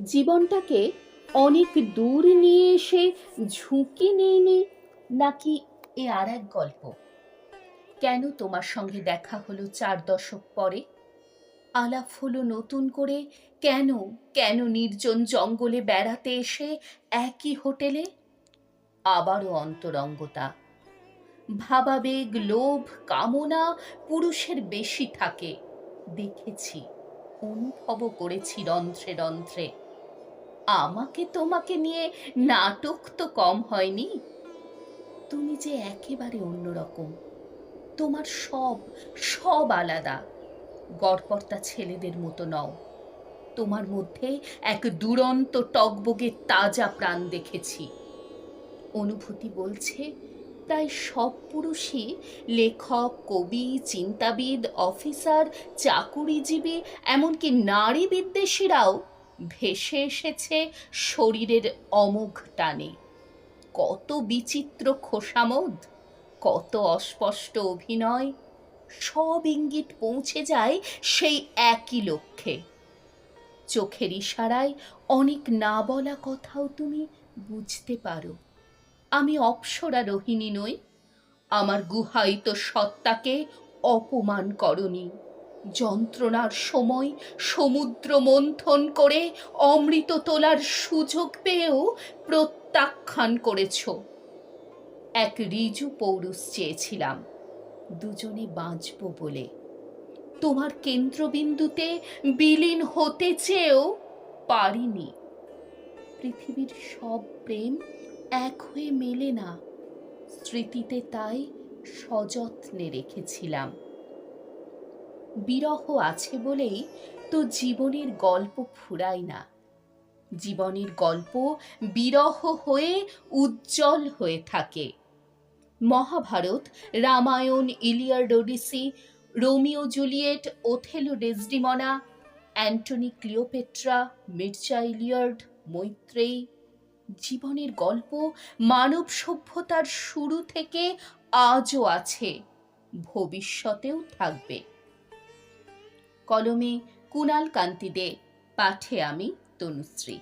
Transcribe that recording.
জীবনটাকে অনেক দূর নিয়ে এসে ঝুঁকি নিইনি, নাকি এ আর এক গল্প? কেন তোমার সঙ্গে দেখা হলো চার দশক পরে? আলাপ হলো নতুন করে, কেন কেন নির্জন জঙ্গলে বেড়াতে এসে একই হোটেলে? আবারও অন্তরঙ্গতা। ভাবাবেগ, লোভ, কামনা পুরুষের বেশি থাকে। দেখেছি, অনুভবও করেছি রন্ধ্রে রন্ধ্রে। আমাকে তোমাকে নিয়ে নাটক তো কম হয়নি। তুমি যে একেবারে অন্যরকম। তোমার সব সব আলাদা। গড়পর্তা ছেলেদের মতো নও। তোমার মধ্যে এক দুরন্ত টকবগে তাজা প্রাণ দেখেছি। অনুভূতি বলছে, প্রায় সব পুরুষই লেখক, কবি, চিন্তাবিদ, অফিসার, চাকুরিজীবী, এমনকি নারী বিদ্বেষীরাও ভেসে এসেছে শরীরের অমোঘ টানে। কত বিচিত্র খোসামোদ, কত অস্পষ্ট অভিনয়, সব ইঙ্গিত পৌঁছে যায় সেই একই লক্ষ্যে। চোখের ইশারায় অনেক না বলা কথাও তুমি বুঝতে পারো। আমি অপ্সরা রোহিণী নই, আমার গুহায়িত সত্তাকে অপমান করনি। যন্ত্রণার সময় সমুদ্র মন্থন করে অমৃত তোলার সুযোগ পেয়েও প্রত্যাখ্যান করেছ। এক রিজু পৌরুষ চেয়েছিলাম, দুজনে বাঁচব বলে। তোমার কেন্দ্রবিন্দুতে বিলীন হতে চেয়েও পারিনি। পৃথিবীর সব প্রেম এক হয়ে মেলে না। স্মৃতিতে তাই সযত্নে রেখেছিলাম। বিরহ আছে বলেই তো জীবনের গল্প ফুরায় না। জীবনের গল্প বিরহ হয়ে উজ্জ্বল হয়ে থাকে। Mahabharata, Ramayana Iliad Odyssey, Romeo Juliet, Othello Desdemona, Antony Cleopatra, Mirza ইলিয়ার্ড Maitreyi. জীবনের গল্প মানব সভ্যতার শুরু থেকে আজও আছে, ভবিষ্যতেও থাকবে। কলমে কুনাল কান্তি দে পাঠে আমি তনুশ্রী।